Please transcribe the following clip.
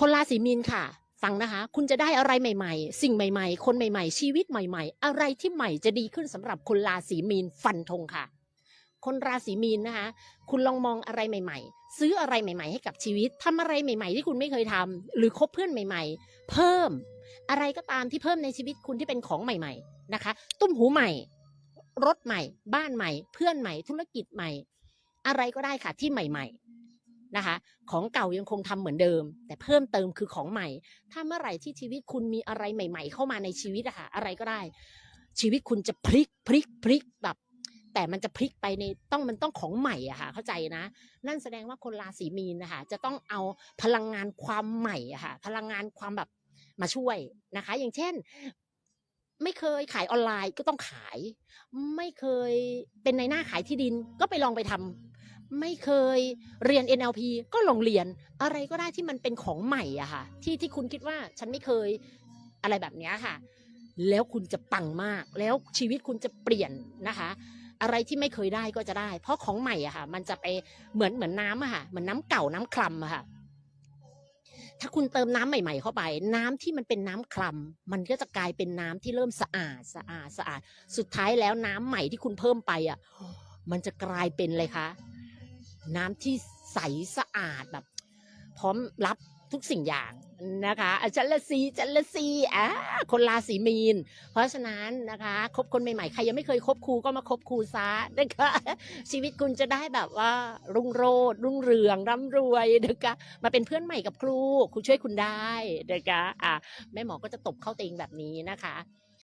คนราศีมีนค่ะ ฟังนะคะ คุณจะได้อะไรใหม่ๆ สิ่งใหม่ๆ คนใหม่ๆ ชีวิตใหม่ ๆ อะไรที่ใหม่จะดีขึ้นสำหรับคนราศีมีนฟันธงค่ะ คนราศีมีนนะคะ คุณลองมองอะไรใหม่ ๆ ซื้ออะไรใหม่ ๆ ให้กับชีวิตทำอะไรใหม่ ๆ ที่คุณไม่เคยทำหรือคบเพื่อนใหม่ ๆ เพิ่ม อะไรก็ตามที่เพิ่มในชีวิตคุณที่เป็นของใหม่ ๆนะคะ ตุ้มหูใหม่ รถใหม่ บ้านใหม่ เพื่อนใหม่ ธุรกิจใหม่ อะไรก็ได้ค่ะที่ใหม่ ๆ นะคะ ของเก่ายังคงทำเหมือนเดิม แต่เพิ่มเติมคือของใหม่ ถ้าเมื่อไหร่ที่ชีวิตคุณมีอะไรใหม่ ๆ เข้ามาในชีวิตอะค่ะอะไรก็ได้ ชีวิตคุณจะพลิกพลิกพลิกแบบแต่มันจะพลิกไปในต้องมันต้องของใหม่อะค่ะเข้าใจนะ นั่นแสดงว่าคนราศีมีนนะคะจะต้องเอาพลังงานความใหม่อะค่ะพลังงานความแบบมาช่วยนะคะ อย่างเช่น ไม่เคยขายออนไลน์ก็ต้องขาย ไม่เคยเป็นในหน้าขายที่ดินก็ไปลองไปทำ ไม่เคยเรียน NLP ก็ลองเรียนอะไรก็ได้ที่มันเป็นของใหม่อะค่ะ ที่ที่คุณคิดว่าฉันไม่เคยอะไรแบบนี้ค่ะ แล้วคุณจะปังมาก แล้วชีวิตคุณจะเปลี่ยนนะคะ อะไรที่ไม่เคยได้ก็จะได้ เพราะของใหม่อะค่ะ มันจะไปเหมือนเหมือนน้ำอะค่ะเหมือนน้ำเก่าน้ำคลำอะค่ะถ้าคุณเติมน้ำใหม่ๆเข้าไป น้ำที่มันเป็นน้ำคลำมันก็จะกลายเป็นน้ำที่เริ่มสะอาดสะอาดสะอาด สุดท้ายแล้วน้ำใหม่ที่คุณเพิ่มไปอะ มันจะกลายเป็นเลยคะ น้ำที่ใสสะอาดแบบ พร้อมรับทุกสิ่งอย่างนะคะอจันละซีจันละซีอ่าคนราศีมีน เพราะฉะนั้นนะคะคบคนใหม่ๆ ใครยังไม่เคยคบครูก็มาคบครูซะนะคะชีวิตคุณจะได้แบบว่า รุ่งโรจน์รุ่งเรืองร่ำรวยนะคะมาเป็นเพื่อนใหม่กับครูครูช่วยคุณได้นะคะอะแม่หมอก็จะตบเข้าเตงแบบนี้นะคะ